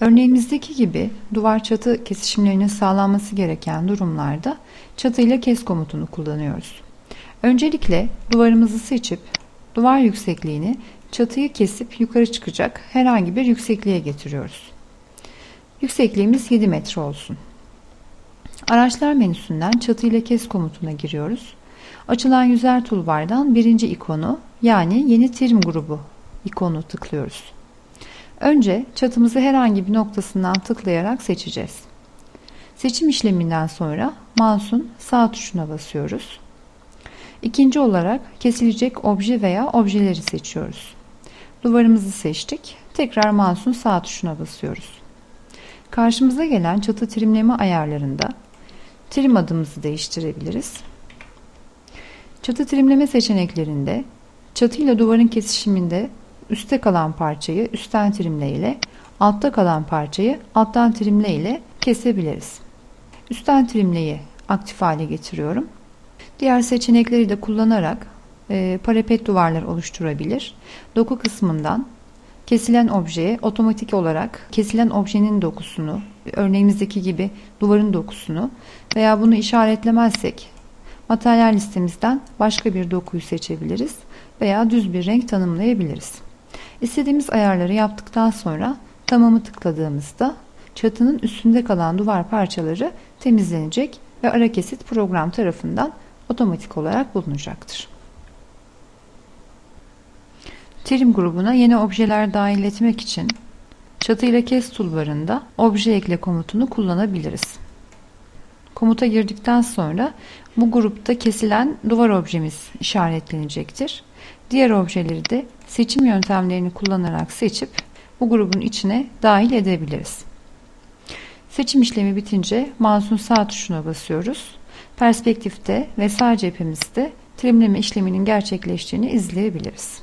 Örneğimizdeki gibi duvar çatı kesişimlerinin sağlanması gereken durumlarda çatı ile kes komutunu kullanıyoruz. Öncelikle duvarımızı seçip duvar yüksekliğini çatıyı kesip yukarı çıkacak herhangi bir yüksekliğe getiriyoruz. Yüksekliğimiz 7 metre olsun. Araçlar menüsünden çatı ile kes komutuna giriyoruz. Açılan yüzer toolbar'dan birinci ikonu yani yeni trim grubu ikonu tıklıyoruz. Önce çatımızı herhangi bir noktasından tıklayarak seçeceğiz. Seçim işleminden sonra mouse'un sağ tuşuna basıyoruz. İkinci olarak kesilecek obje veya objeleri seçiyoruz. Duvarımızı seçtik. Tekrar mouse'un sağ tuşuna basıyoruz. Karşımıza gelen çatı trimleme ayarlarında trim adımızı değiştirebiliriz. Çatı trimleme seçeneklerinde çatı ile duvarın kesişiminde üstte kalan parçayı üstten trimle ile altta kalan parçayı alttan trimle ile kesebiliriz. Üstten trimleyi aktif hale getiriyorum. Diğer seçenekleri de kullanarak e, parapet duvarlar oluşturabilir. Doku kısmından kesilen objeye otomatik olarak kesilen objenin dokusunu, örneğimizdeki gibi duvarın dokusunu veya bunu işaretlemezsek materyal listemizden başka bir dokuyu seçebiliriz veya düz bir renk tanımlayabiliriz. İstediğimiz ayarları yaptıktan sonra tamamı tıkladığımızda çatının üstünde kalan duvar parçaları temizlenecek ve ara kesit program tarafından otomatik olarak bulunacaktır. Trim grubuna yeni objeler dahil etmek için çatı ile kes toolbarında obje ekle komutunu kullanabiliriz. Komuta girdikten sonra bu grupta kesilen duvar objemiz işaretlenecektir. Diğer objeleri de seçim yöntemlerini kullanarak seçip bu grubun içine dahil edebiliriz. Seçim işlemi bitince mouse'un sağ tuşuna basıyoruz. Perspektifte ve sağ cephemizde trimleme işleminin gerçekleştiğini izleyebiliriz.